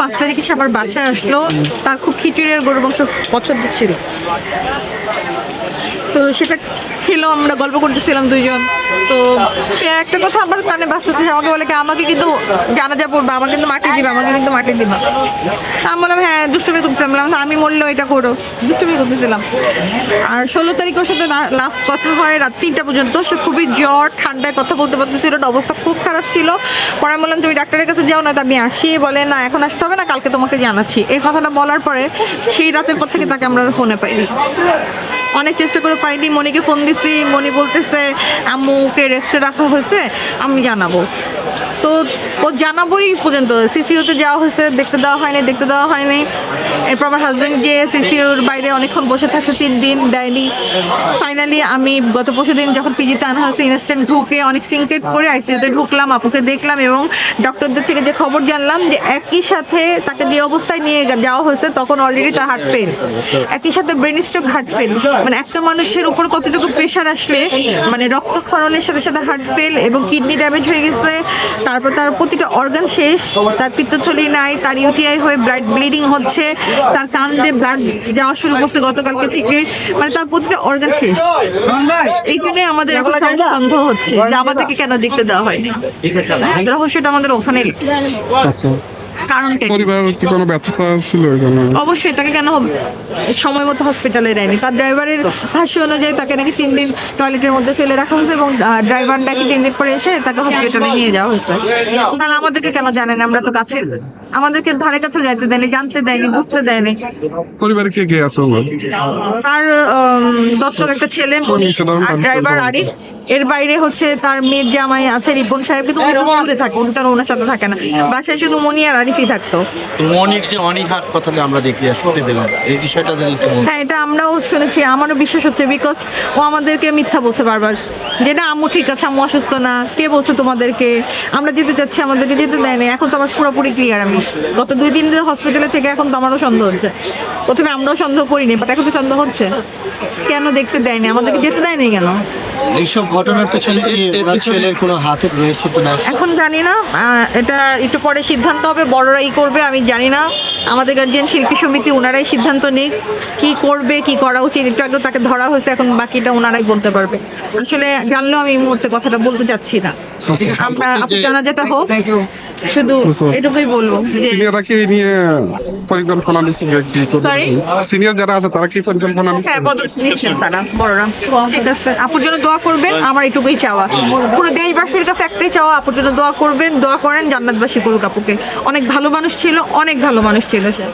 পাঁচ তারিখে সে আবার বাসায় আসলো। তার খুব খিচুড়ি আর গরু মাংস পছন্দ ছিল। তো সেটা খেলো আমরা গল্প করতেছিলাম দুইজন। তো সে একটা কথা আমার কানে বাঁচতেছে সে আমাকে বলে কি আমাকে কিন্তু জানাজা পড়বে আমাকে কিন্তু মাটি দিবা আমাকে কিন্তু মাটি দিবা। আমি বললাম হ্যাঁ দুষ্টুমি করতেছিলাম। বললাম, আমি মরলেও এটা করো। দুষ্টুমি করতেছিলাম। আর ষোলো তারিখ ওর সাথে লাস্ট কথা হয় রাত তিনটা পর্যন্ত। সে খুবই জ্বর ঠান্ডায় কথা বলতে পারতেছিল অবস্থা খুব খারাপ ছিল। পরে আমি বললাম তুমি ডাক্তারের কাছে যাও না তো আমি আসি। বলে না এখন আসতে হবে না কালকে তোমাকে জানাচ্ছি। এই কথাটা বলার পরে সেই রাতের পর থেকে তাকে আমরা ফোনে পাইনি। অনেক চেষ্টা করে পাইনি। মনিকে ফোন দিছি, মনি বলতেছে আম্মুকে রেস্টে রাখা হয়েছে, আমি জানাব। তো ও জানাবোই পর্যন্ত। সিসিউতে যাওয়া হয়েছে, দেখতে দেওয়া হয়নি, দেখতে দেওয়া হয়নি। এরপর আমার হাজব্যান্ড গিয়ে সিসিউর বাইরে অনেকক্ষণ বসে থাকছে, তিন দিন দেয়নি ফাইনালি আমি গত পরশু দিন যখন পিজিতে আনা হয়েছে ইনস্ট্যান্ট ঢুকে অনেক সিনক্রেট করে আইসিউতে ঢুকলাম, আপুকে দেখলাম এবং ডক্টরদের থেকে যে খবর জানলাম যে একই সাথে তাকে যে অবস্থায় নিয়ে যাওয়া হয়েছে, তখন অলরেডি তার হার্ট ফেল একই সাথে ব্রেন স্ট্রোক হার্ট ফেল মানে একটা মানুষের উপর কতটুকু প্রেশার আসলে মানে রক্তক্ষরণের সাথে সাথে হার্ট ফেল এবং কিডনি ড্যামেজ হয়ে গেছে তারপর তার প্রতিটা অর্গান শেষ তার পিত্তথলি নাই তার ইউটিআই হয়ে ব্লাড ব্লিডিং হচ্ছে তার কান দিয়ে ব্লাড যাওয়া শুরু করছে গতকালকে থেকে মানে তার প্রতিটা অর্গান শেষ। এই জন্যই আমাদের এখন সন্দেহ হচ্ছে। যে আমাদেরকে কেন দেখতে দেওয়া হয়নি রহস্যটা আমাদের ওখানে আচ্ছা। কারণ পরিবারের কি কোনো ব্যর্থতা ছিল এখানে অবশ্যই তাকে কেন হব- সময় মতো হসপিটালে নেয়নি তার ড্রাইভারের ভাষ্য অনুযায়ী তাকে নাকি তিন দিন টয়লেটের মধ্যে ফেলে রাখা হয়েছে এবং ড্রাইভার নাকি তিন দিন পরে এসে তাকে হসপিটালে নিয়ে যাওয়া হয়েছে। তাহলে আমাদেরকে কেন জানেন? আমরা তো কাছে আমাদেরকে ধারে কাছে যাইতে দেয়নি জানতে দেয়নি বুঝতে দেয়নি। পরিবারে কে কে আছে তার দত্তক একটা ছেলে আর ড্রাইভার আরিফ। এর বাইরে হচ্ছে তার মেয়ের জামাই আছে রিপন সাহেব কিন্তু উনি তো দূরে থাকে উনি তো আর ওনার সাথে থাকে না। বাসায় শুধু মনি আর আরিফই থাকতো। মনির যে অনীহার কথাটা আমরা দেখি শুনতে পেলাম এই বিষয়টা হ্যাঁ এটা আমরাও শুনেছি আমারও বিশ্বাস হচ্ছে বিকজ ও আমাদেরকে মিথ্যা বলছে বারবার। যে না আম্মু ঠিক আছে আম্মু অসুস্থ না কে বলছে তোমাদেরকে? আমরা যেতে চাচ্ছি আমাদেরকে যেতে দেয় না এখন তো আমার পুরোপুরি ক্লিয়ার আমি। গত দুই তিন দিন হসপিটালে থেকে এখন তো আমারও সন্দেহ হচ্ছে। প্রথমে আমরাও সন্দেহ করিনি বাট এখন তো সন্দেহ হচ্ছে। কেন দেখতে দেয়নি? আমাদেরকে যেতে দেয়নি কেন? এইসব ঘটনার পেছনে কি ওনার ছেলের কোনো হাতে রয়েছে কিনা? এখন জানি না এটা একটু পরে সিদ্ধান্ত হবে বড়রাই করবে আমি জানি না। আমাদের গার্জিয়ান শিল্পী সমিতি ওনারাই সিদ্ধান্ত নিক কি করবে কি করা উচিত একটু আগে তাকে ধরা হয়েছে এখন বাকিটা ওনারাই বলতে পারবে। আসলে জানলেও আমি এই মুহূর্তে কথাটা বলতে চাচ্ছি না। আমরা আপনার জানা যেটা হোক শুধু এটুকুই বলব সিনিয়ররা কি নিয়ে পরিকল্পনা নিচ্ছে কি করবে? সিনিয়র যারা আছে তারা কি পরিকল্পনা নিচ্ছে হ্যাঁ পদক্ষেপ নিচ্ছেন তারা বড়রা। ঠিক আছে। আপুর জন্য দোয়া করবেন আমার এটুকুই চাওয়া। পুরো দেশবাসীর কাছে একটাই চাওয়া আপুর জন্য দোয়া করবেন দোয়া করেন জান্নাতবাসী করুক আপুকে অনেক ভালো মানুষ ছিল অনেক ভালো মানুষ ছিল সে।